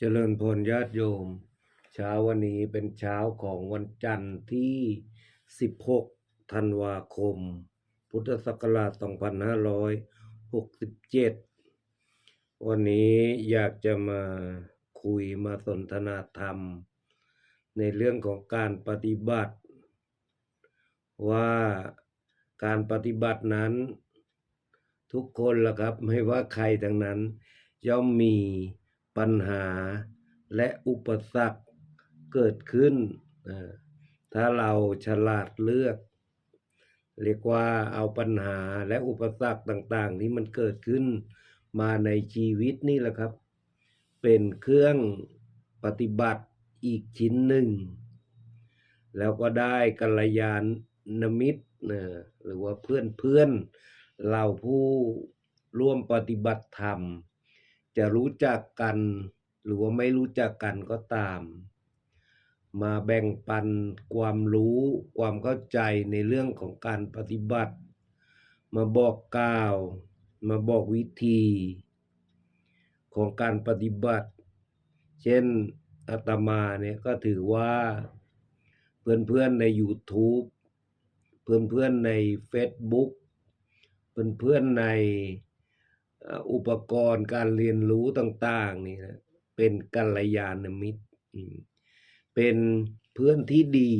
เจริญพรญาติโยม เช้าวันนี้เป็นเช้าของวันจันทร์ที่ 16 ธันวาคม พุทธศักราช 2567 วันนี้อยากจะมาคุยมาสนทนาธรรม ในเรื่องของการปฏิบัติ ว่าการปฏิบัตินั้น ทุกคนล่ะครับ ไม่ว่าใครทั้งนั้นย่อมมี ปัญหาและอุปสรรคเกิดขึ้น ถ้าเราฉลาดเลือก เรียกว่าเอาปัญหาและอุปสรรคต่างๆ ที่มันเกิดขึ้นมาในชีวิตนี่แหละครับ เป็นเครื่องปฏิบัติอีกชิ้นหนึ่ง แล้วก็ได้กัลยาณมิตรนะหรือว่าเพื่อนเพื่อนๆเราผู้ร่วมปฏิบัติธรรม จะรู้จักกัน หรือว่าไม่รู้จักกันก็ตาม มาแบ่งปันความรู้ความเข้าใจในเรื่องของการปฏิบัติ มาบอกกล่าว มาบอกวิธี ของการปฏิบัติ เช่นอาตมาเนี่ยก็ถือว่าเพื่อนๆใน YouTube เพื่อนๆใน Facebook เพื่อนๆใน อุปกรณ์การเรียนรู้ต่างๆนี่นะเป็นกัลยาณมิตร เป็นเพื่อนที่ดี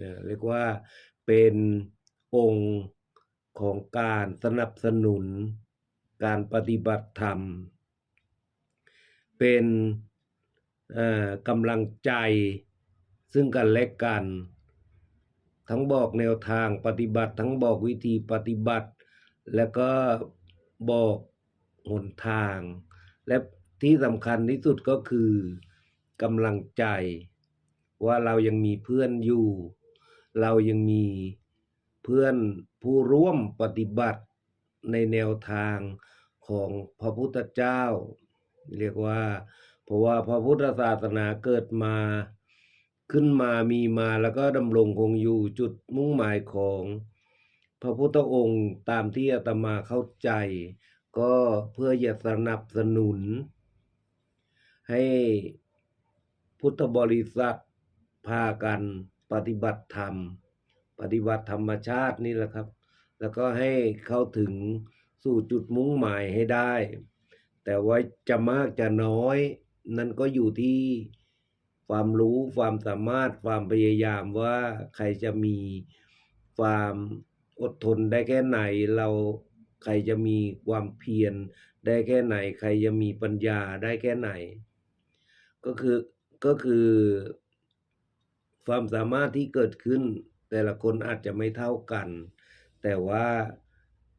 นะเรียกว่าเป็นองค์ของการสนับสนุนการปฏิบัติธรรม เป็นอ่อกำลังใจซึ่งกันและกัน ทั้งบอกแนวทางปฏิบัติ ทั้งบอกวิธีปฏิบัติ แล้วก็ บอกหนทาง และที่สำคัญที่สุดก็คือกำลังใจ ว่าเรายังมีเพื่อนอยู่ เรายังมีเพื่อนผู้ร่วมปฏิบัติในแนวทางของพระพุทธเจ้า เรียกว่า เพราะว่าพระพุทธศาสนาเกิดมาขึ้นมามีมาแล้วก็ดำรงคงอยู่จุดมุ่งหมายของ พระพุทธองค์ตามที่อาตมาเข้าใจ ก็เพื่อจะสนับสนุน ให้พุทธบริษัทพากันปฏิบัติธรรม ปฏิบัติธรรมชาตินี่แหละครับ แล้วก็ให้เข้าถึงสู่จุดมุ่งหมายให้ได้ แต่ว่าจะมากจะน้อย นั่นก็อยู่ที่ความรู้ความสามารถความพยายามว่าใครจะมีความ อดทนได้แค่ไหนเราใครจะมีความเพียรได้แค่ไหน ใครจะมีปัญญาได้แค่ไหน ก็คือก็คือ ความสามารถที่เกิดขึ้น แต่ละคนอาจจะไม่เท่ากัน แต่ว่า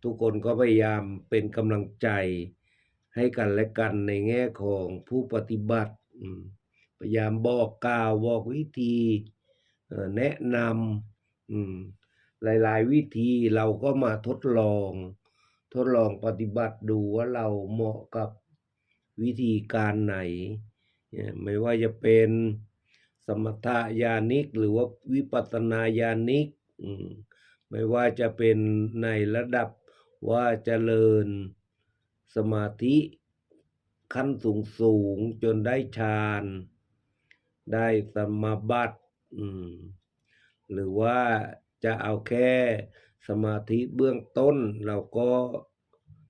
ทุกคนก็พยายามเป็นกำลังใจให้กันและกันในแง่ของผู้ปฏิบัติพยายามบอกกล่าวบอกวิธีแนะนำ หลายๆ วิธีเราก็มาทดลอง ทดลองปฏิบัติดูว่าเราเหมาะกับวิธีการไหน ไม่ว่าจะเป็นสมถญาณิกหรือว่าวิปัสนาญาณิก ไม่ว่าจะเป็นในระดับว่าเจริญสมาธิขั้นสูงสูงจนได้ฌานได้สมาบัติหรือว่า จะเอาแค่สมาธิเบื้องต้นเราก็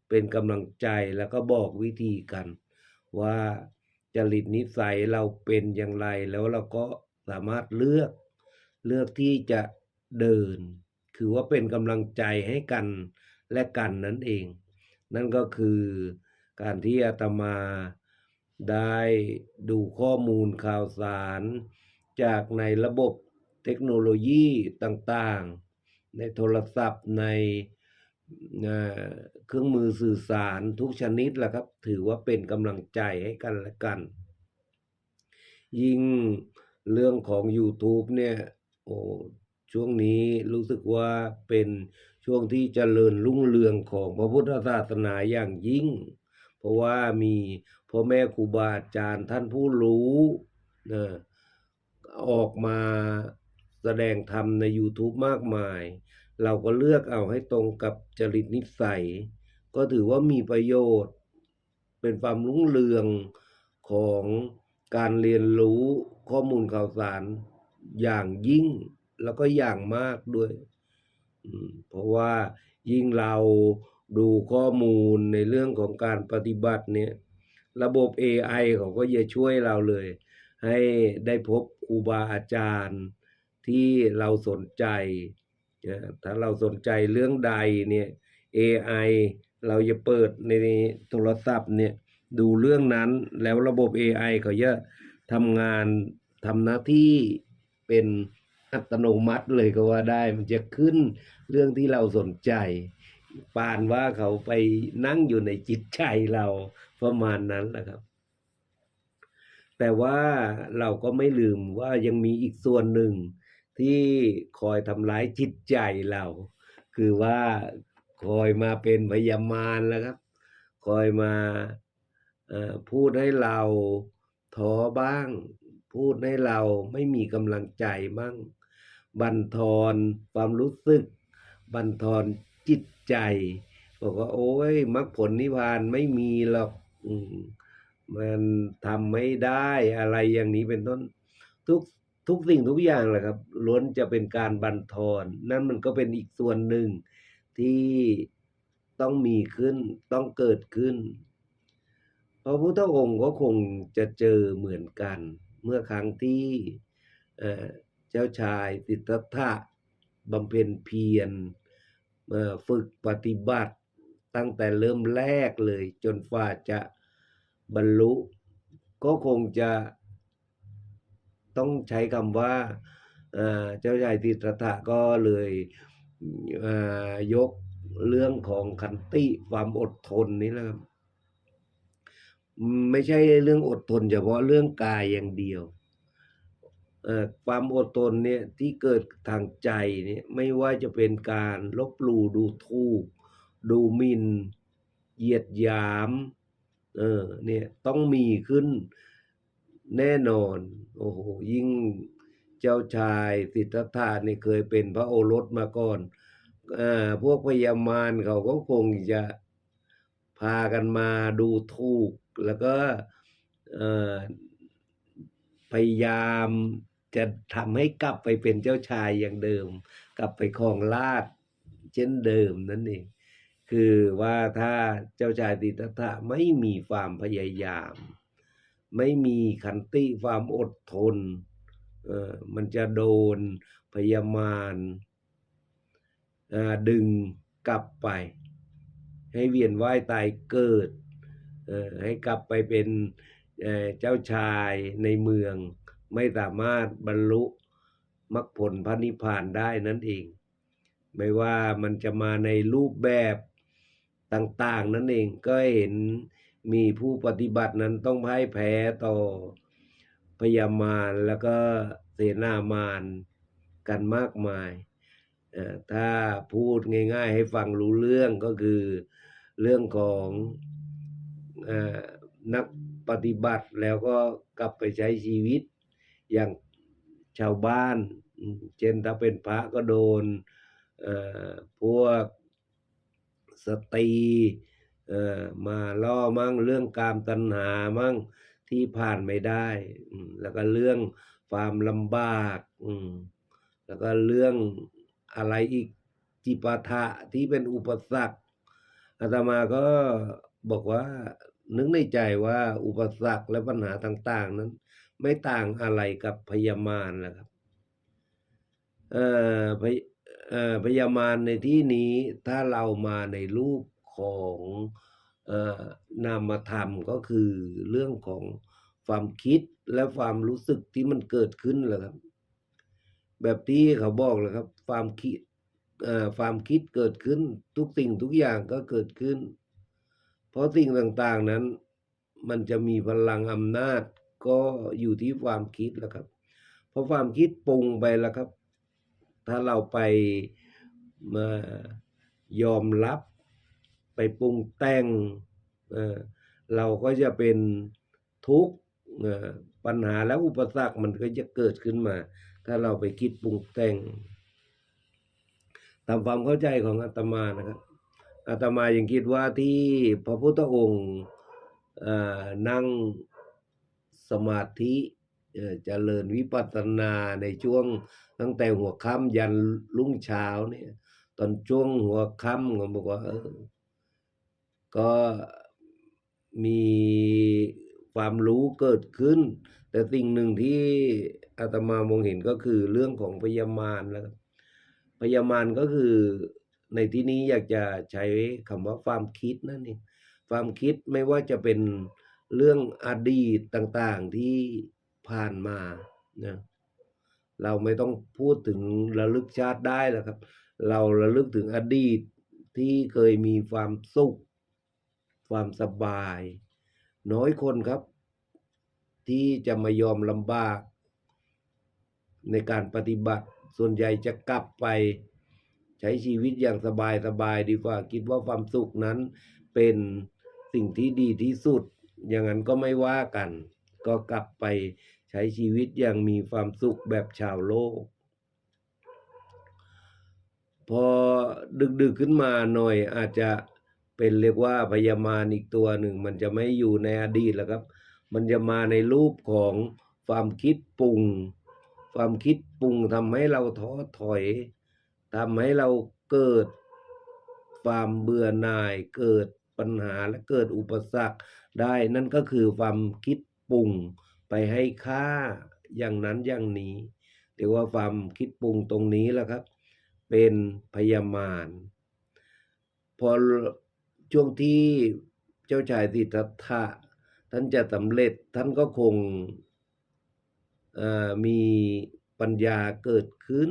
เป็นกำลังใจแล้วก็บอกวิธีกัน ว่าจริตนิสัยเราเป็นอย่างไรแล้วเราก็สามารถเลือก เลือกที่จะเดิน คือว่าเป็นกำลังใจให้กันและกันนั่นเอง นั่นก็คือการที่อาตมาได้ดูข้อมูลข่าวสารจากในระบบ เทคโนโลยีต่างๆ ในโทรศัพท์ในเครื่องมือสื่อสารทุกชนิดแหละครับ ถือว่าเป็นกำลังใจให้กันและกัน ยิ่งเรื่องของ YouTube เนี่ยโอ้ช่วงนี้รู้สึกว่าเป็นช่วงที่เจริญรุ่งเรืองของพระพุทธศาสนาอย่างยิ่ง เพราะว่ามีพ่อแม่ครูบาอาจารย์ท่านผู้รู้นะออกมา แสดงธรรมใน YouTube มากมาย เราก็เลือกเอาให้ตรงกับจริตนิสัย ก็ถือว่ามีประโยชน์ เป็นความรุ่งเรืองของการเรียนรู้ข้อมูลข่าวสารอย่างยิ่งแล้วก็อย่างมากด้วยเพราะว่ายิ่งเราดูข้อมูลในเรื่องของการปฏิบัติเนี่ยระบบ AI เขาก็จะช่วยเราเลย ให้ได้พบครูบาอาจารย์ ที่เราสนใจ ถ้าเราสนใจเรื่องใดเนี่ย AI เราจะเปิดในโทรศัพท์เนี่ยดูเรื่องนั้นแล้วระบบ AI เขาจะทำงานทำหน้าที่เป็นอัตโนมัติเลยก็ว่าได้มันจะขึ้นเรื่องที่เราสนใจ ปานว่าเขาไปนั่งอยู่ในจิตใจเราประมาณนั้นแหละครับ แต่ว่าเราก็ไม่ลืมว่ายังมีอีกส่วนหนึ่ง ที่คอยทำร้ายจิตใจเรา คือว่าคอยมาเป็นพยามารแล้วครับ คอยมาพูดให้เราท้อบ้าง พูดให้เราไม่มีกำลังใจบ้าง บั่นทอนความรู้สึก บั่นทอนจิตใจ บอกว่า โอ้ยมรรคผลนิพพานไม่มีหรอกมันทำไม่ได้อะไรอย่างนี้เป็นต้นทุก ทุกสิ่งทุกอย่างแหละครับล้วนจะเป็นการบันทอนนั่นมันก็เป็นอีกส่วนหนึ่งที่ต้องมีขึ้นต้องเกิดขึ้น พระพุทธองค์ก็คงจะเจอเหมือนกัน เมื่อครั้งที่เจ้าชายสิทัตถะบำเพ็ญเพียรฝึกปฏิบัติ ตั้งแต่เริ่มแรกเลยจนฝ่าจะบรรลุ ก็คงจะ ต้องใช้คำว่าเจ้าชายสิทธัตถะก็เลยเยกเรื่องของขันติความอดทนนี่แหละครับไม่ใช่เรื่องอดทนเฉพาะเรื่องกายอย่างเดียวความอดทนเนี่ยที่เกิดทางใจเนี่ยไม่ว่าจะเป็นการลบหลู่ดูถูก ดูหมิ่นเหยียดหยามเออเนี่ยต้องมีขึ้น แน่นอน โอ้โห ยิ่งเจ้าชายสิทธัตถะนี่เคยเป็นพระโอรสมาก่อนอ่อพวกพญามารเขาก็คงจะพากันมาดูถูก แล้วก็อ่อพยายามจะทำให้กลับไปเป็นเจ้าชายอย่างเดิม กลับไปครองราชเช่นเดิมนั่นเองคือว่าถ้าเจ้าชายสิทธัตถะไม่มีความพยายาม ไม่มีขันติความอดทนเออมันจะโดนพยามารอ่าดึงกลับไป ให้เวียนว่ายตายเกิดเออให้กลับไปเป็นเอ่อเจ้าชายในเมือง ไม่สามารถบรรลุมรรคผลพระนิพพานได้นั่นเอง ไม่ว่ามันจะมาในรูปแบบต่าง ๆ นั่นเองก็เห็น มีผู้ปฏิบัตินั้นต้องพ่ายแพ้ต่อพยามารแล้วก็เสนามารกันมากมายอ่อถ้าพูดง่าย ๆ ให้ฟังรู้เรื่องก็คือเรื่องของอ่อนักปฏิบัติแล้วก็กลับไปใช้ชีวิตอย่างชาวบ้าน เช่นถ้าเป็นพระก็โดนอ่อพวกสตรี เออมาล่อมั่งเรื่องกามตัณหามั่งที่ผ่านไม่ได้ แล้วก็เรื่องความลำบากแล้วก็เรื่องอะไรอีกจิปาถะที่เป็นอุปสรรคอาตมาก็บอกว่านึกในใจว่าอุปสรรคและปัญหาต่าง ๆ นั้น ไม่ต่างอะไรกับพยามารแหละครับเอ่อพยเอ่อพยามารในที่นี้ถ้าเรามาในรูป ของเอ่อนามธรรมก็คือเรื่องของความคิดและความรู้สึกที่มันเกิดขึ้นแหละครับ แบบที่เขาบอกเลยครับ ความคิดเอ่อความคิดเกิดขึ้นทุกสิ่งทุกอย่างก็เกิดขึ้น เพราะสิ่งต่างๆนั้น มันจะมีพลังอำนาจก็อยู่ที่ความคิดแหละครับ เพราะความคิดปรุงไปแล้วครับ ถ้าเราไปมายอมรับ ไปปรุงแต่งเอ่อเราก็จะเป็นทุกข์เอ่อปัญหาและอุปสรรคมันก็จะเกิดขึ้นมา ถ้าเราไปคิดปรุงแต่งตามความเข้าใจของอาตมานะครับอาตมายังคิดว่าที่พระพุทธองค์เอ่อนั่งสมาธิเอ่อเจริญวิปัสสนาในช่วงตั้งแต่หัวค่ำยันรุ่งเช้าเนี่ย ตอนช่วงหัวค่ำก็บอกว่าเก็มีความรู้เกิดขึ้น แต่สิ่งหนึ่งที่อาตมามองเห็นก็คือเรื่องของพยามารนะครับพยามารก็คือในที่นี้อยากจะใช้คำว่าความคิดนั่นเองความคิดไม่ว่าจะเป็นเรื่องอดีตต่างๆที่ผ่านมานะเราไม่ต้องพูดถึงระลึกชาติได้แล้วครับ เราระลึกถึงอดีตที่เคยมีความสุข ความสบาย น้อยคนครับ ที่จะมายอมลำบาก ในการปฏิบัติส่วนใหญ่จะกลับไป ใช้ชีวิตอย่างสบายสบายดีกว่า คิดว่าความสุขนั้นเป็นสิ่งที่ดีที่สุด อย่างนั้นก็ไม่ว่ากัน ก็กลับไปใช้ชีวิตอย่างมีความสุขแบบชาวโลก พอดึกๆขึ้นมาหน่อยอาจจะ เป็นเรียกว่าพยามารอีกตัวหนึ่ง มันจะไม่อยู่ในอดีตแล้วครับ มันจะมาในรูปของความคิดปรุง ความคิดปรุงทำให้เราท้อถอยทำให้เราเกิดความเบื่อหน่ายเกิดปัญหาและเกิดอุปสรรคได้ นั่นก็คือความคิดปรุงไปให้ค่าอย่างนั้นอย่างนี้เรียกว่าความคิดปรุงตรงนี้แหละครับ เป็นพยามารพอ ช่วงที่เจ้าชายสิทธัตถะท่านจะสำเร็จท่านก็คงมีปัญญาเกิดขึ้น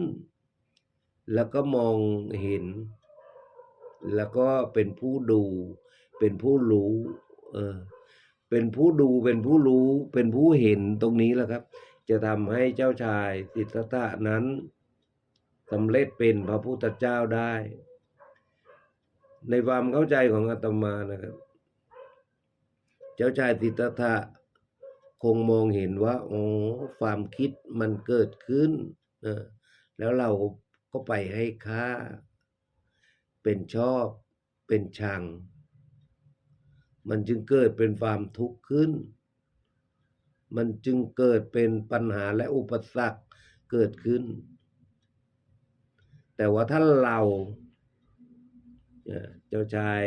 แล้วก็มองเห็น แล้วก็เป็นผู้ดู เป็นผู้รู้เออเป็นผู้ดูเป็นผู้รู้ เป็นผู้เห็นตรงนี้แหละครับ จะทำให้เจ้าชายสิทธัตถะนั้นสำเร็จเป็นพระพุทธเจ้าได้ ในความเข้าใจของอาตมานะครับ เจ้าชายสิทธัตถะคงมองเห็นว่าโอ้ความคิดมันเกิดขึ้นนะแล้วเราก็ไปให้ค่า เป็นชอบ เป็นชัง มันจึงเกิดเป็นความทุกข์ขึ้น มันจึงเกิดเป็นปัญหาและอุปสรรคเกิดขึ้น แต่ว่าถ้าเรา เจ้าชาย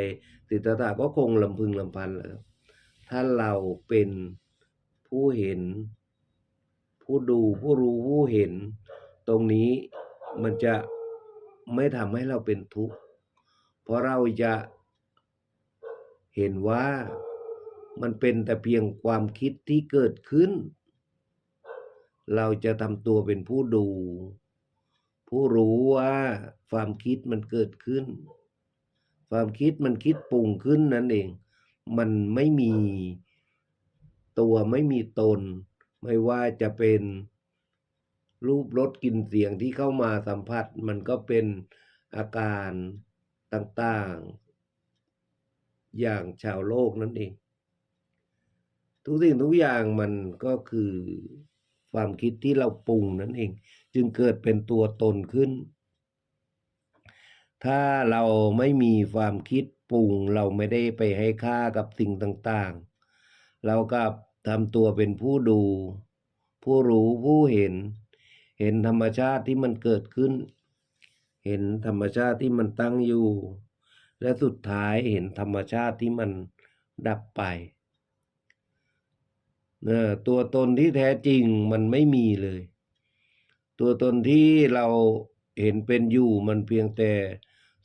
สิทธัตถะก็คงลำพึงลำพันแล้วถ้าเราเป็นผู้เห็น ผู้ดูผู้รู้ผู้เห็น ตรงนี้มันจะไม่ทำให้เราเป็นทุกข์เพราะเราจะเห็นว่ามันเป็นแต่เพียงความคิดที่เกิดขึ้น เราจะทำตัวเป็นผู้ดู ผู้รู้ว่าความคิดมันเกิดขึ้น ความคิดมันคิดปรุงขึ้นนั่นเอง มันไม่มีตัวไม่มีตน ไม่ว่าจะเป็นรูปรสกลิ่นเสียงที่เข้ามาสัมผัส มันก็เป็นอาการต่างๆ อย่างชาวโลกนั่นเอง ทุกสิ่งทุกอย่างมันก็คือความคิดที่เราปรุงนั่นเอง จึงเกิดเป็นตัวตนขึ้น ถ้าเราไม่มีความคิดปรุง เราไม่ได้ไปให้ค่ากับสิ่งต่างๆ เราก็ทำตัวเป็นผู้ดู ผู้รู้ผู้เห็น เห็นธรรมชาติที่มันเกิดขึ้น เห็นธรรมชาติที่มันตั้งอยู่ และสุดท้ายเห็นธรรมชาติที่มันดับไปเออตัวตนที่แท้จริงมันไม่มีเลย ตัวตนที่เราเห็นเป็นอยู่มันเพียงแต่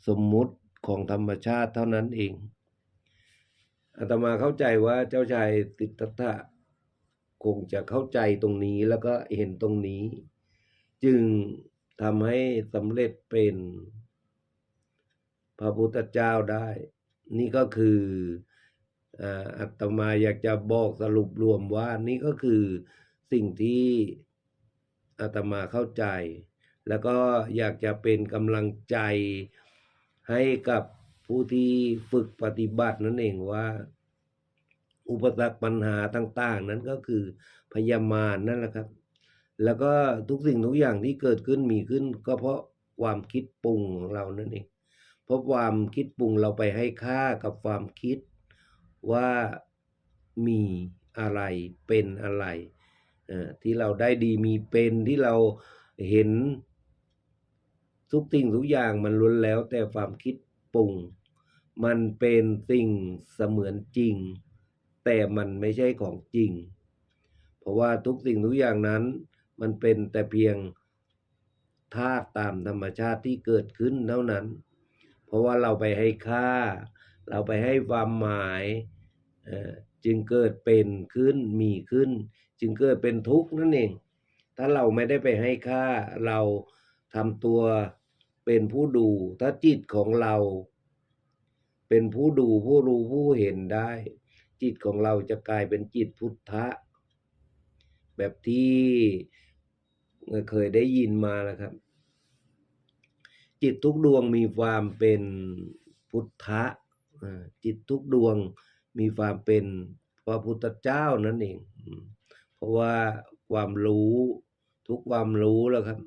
สมมุติของธรรมชาติเท่านั้นเองอาตมาเข้าใจว่าเจ้าชายสิทัตถะคงจะเข้าใจตรงนี้แล้วก็เห็นตรงนี้ จึงทำให้สำเร็จเป็น พระพุทธเจ้าได้ นี่ก็คืออ่าอาตมาอยากจะบอกสรุปรวมว่านี่ก็คือสิ่งที่อาตมาเข้าใจ แล้วก็อยากจะเป็นกำลังใจ ให้กับผู้ที่ฝึกปฏิบัตินั่นเองว่า อุปสรรคปัญหาต่างๆ นั้นก็คือพยามารนั่นแหละครับ แล้วก็ทุกสิ่งทุกอย่างที่เกิดขึ้นมีขึ้น ก็เพราะความคิดปรุงของเรานั่นเอง เพราะความคิดปรุงเราไปให้ค่ากับความคิดว่ามีอะไรเป็นอะไรที่เราได้ดีมีเป็นที่เราเห็น ทุกสิ่งทุกอย่างมันล้วนแล้วแต่ความคิดปรุง มันเป็นสิ่งเสมือนจริง แต่มันไม่ใช่ของจริง เพราะว่าทุกสิ่งทุกอย่างนั้น มันเป็นแต่เพียงธาตุตามธรรมชาติที่เกิดขึ้นเท่านั้น เพราะว่าเราไปให้ค่า เราไปให้ความหมายจึงเกิดเป็นขึ้นมีขึ้น จึงเกิดเป็นทุกข์นั่นเอง ถ้าเราไม่ได้ไปให้ค่าเราทำตัว เป็นผู้ดู ถ้าจิตของเรา เป็นผู้ดูผู้รู้ผู้เห็นได้ จิตของเราจะกลายเป็นจิตพุทธะ แบบที่เคยได้ยินมาแล้วครับ จิตทุกดวงมีความเป็นพุทธะจิตทุกดวงมีความเป็นพระพุทธเจ้านั่นเอง เพราะว่าความรู้ทุกความรู้แล้วครับ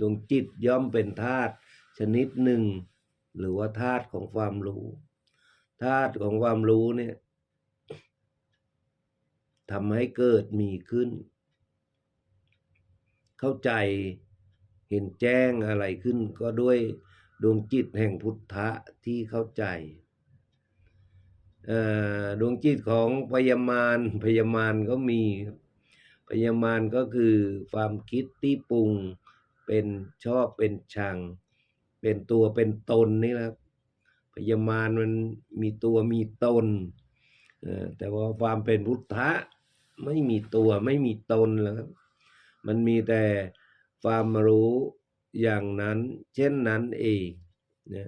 ดวงจิตย่อมเป็นธาตุ ชนิดหนึ่ง หรือว่าธาตุของความรู้ธาตุของความรู้เนี่ยทำให้เกิดมีขึ้น เข้าใจเห็นแจ้งอะไรขึ้น ก็ด้วยดวงจิตแห่งพุทธะที่เข้าใจดวงจิตของพยามารพยามารก็มีพยามารก็คือความคิดที่ปรุงเป็นชอบเป็นชัง เป็นตัวเป็นตนนี่แหละพยามารมันมีตัวมีตนแต่ว่าความเป็นพุทธะไม่มีตัวไม่มีตนแล้วครับมันมีแต่ความรู้อย่างนั้น เช่นนั้นเองนะ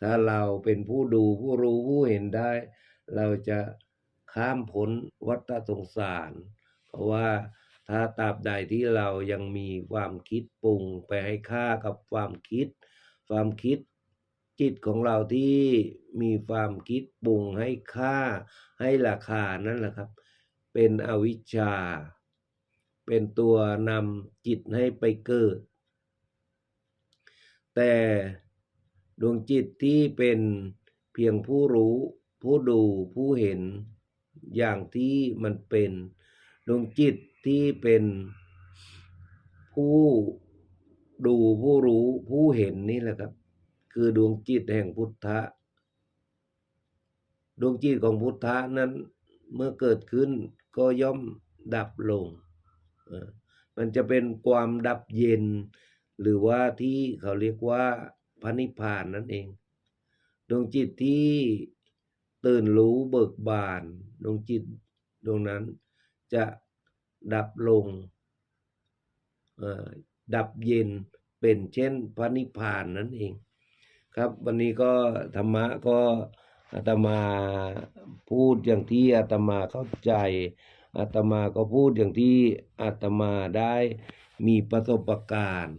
ถ้าเราเป็นผู้ดูผู้รู้ผู้เห็นได้ เราจะข้ามพ้นวัฏสงสาร เพราะว่าถ้าตราบใดที่เรายังมีความคิดปรุงไปให้ค่ากับความคิด ความคิดจิตของเราที่มีความคิดปรุงให้ค่าให้ราคานั่นแหละครับ เป็นอวิชชา เป็นตัวนำจิตให้ไปเกิด แต่ดวงจิตที่เป็นเพียงผู้รู้ผู้ดูผู้เห็นอย่างที่มันเป็น ดวงจิตที่เป็นผู้ ดูผู้รู้ผู้เห็นนี่แหละครับ คือดวงจิตแห่งพุทธะ ดวงจิตของพุทธะนั้นเมื่อเกิดขึ้นก็ย่อมดับลง มันจะเป็นความดับเย็น หรือว่าที่เขาเรียกว่าพระนิพพานนั่นเอง ดวงจิตที่ตื่นรู้เบิกบาน ดวงจิตดวงนั้นจะดับลง ดับเย็นเป็นเช่นพระนิพพานนั่นเอง ครับวันนี้ก็ธรรมะก็อาตมาพูดอย่างที่อาตมาเข้าใจอาตมาก็พูดอย่างที่อาตมาได้มีประสบการณ์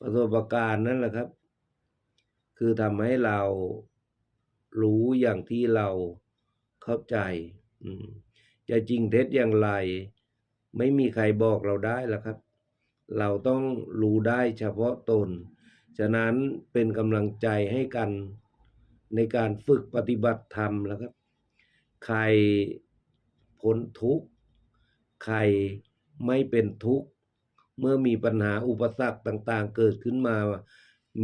ประสบการณ์นั่นแหละครับ คือทำให้เรารู้อย่างที่เราเข้าใจจะจริงเท็จอย่างไร ไม่มีใครบอกเราได้หรอกครับ เราต้องรู้ได้เฉพาะตน ฉะนั้นเป็นกำลังใจให้กันในการฝึกปฏิบัติธรรมแล้วครับ ใครพ้นทุกข์ ใครไม่เป็นทุกข์ เมื่อมีปัญหาอุปสรรคต่างๆ เกิดขึ้นมา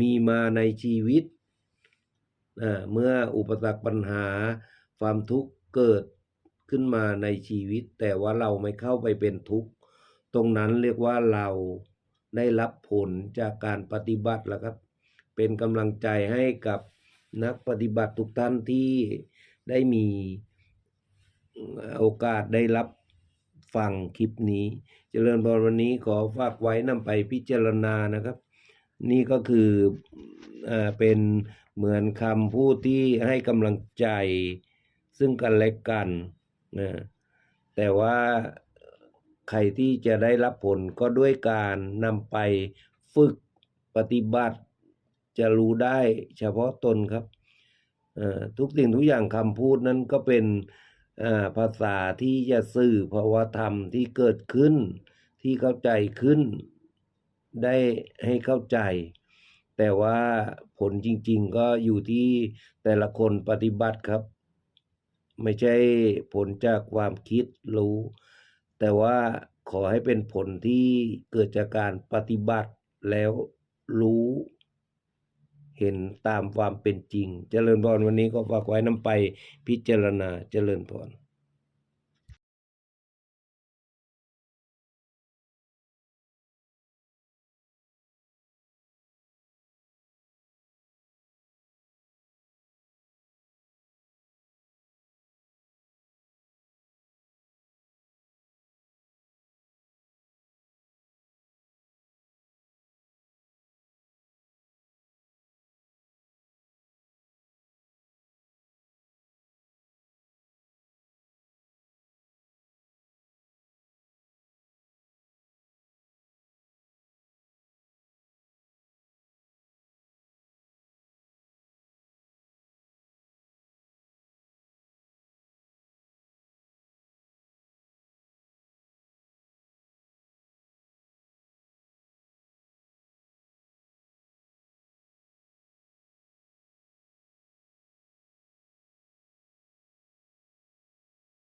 มีมาในชีวิต เมื่ออุปสรรคปัญหาความทุกข์เกิดขึ้นมาในชีวิต แต่ว่าเราไม่เข้าไปเป็นทุกข์ ตรงนั้นเรียกว่าเราได้รับผลจากการปฏิบัติแล้วครับ เป็นกำลังใจให้กับนักปฏิบัติทุกท่านที่ได้มีโอกาสได้รับฟังคลิปนี้เจริญพรวันนี้ขอฝากไว้นำไปพิจารณานะครับ นี่ก็คืออเป็นเหมือนคำพูดที่ให้กำลังใจซึ่งกันและกันนะแต่ว่า ใครที่จะได้รับผลก็ด้วยการนำไปฝึกปฏิบัติ จะรู้ได้เฉพาะตนครับทุกสิ่งทุกอย่างคำพูดนั้นก็เป็นภาษาที่จะสื่อภาวธรรมที่เกิดขึ้น ที่เข้าใจขึ้น ได้ให้เข้าใจ แต่ว่าผลจริง ๆ ก็อยู่ที่แต่ละคนปฏิบัติครับ ไม่ใช่ผลจากความคิดรู้ แต่ว่าขอให้เป็นผลที่เกิดจากการปฏิบัติแล้วรู้เห็นตามความเป็นจริง เจริญพรวันนี้ก็ฝากไว้น้ำไปพิจารณาเจริญพร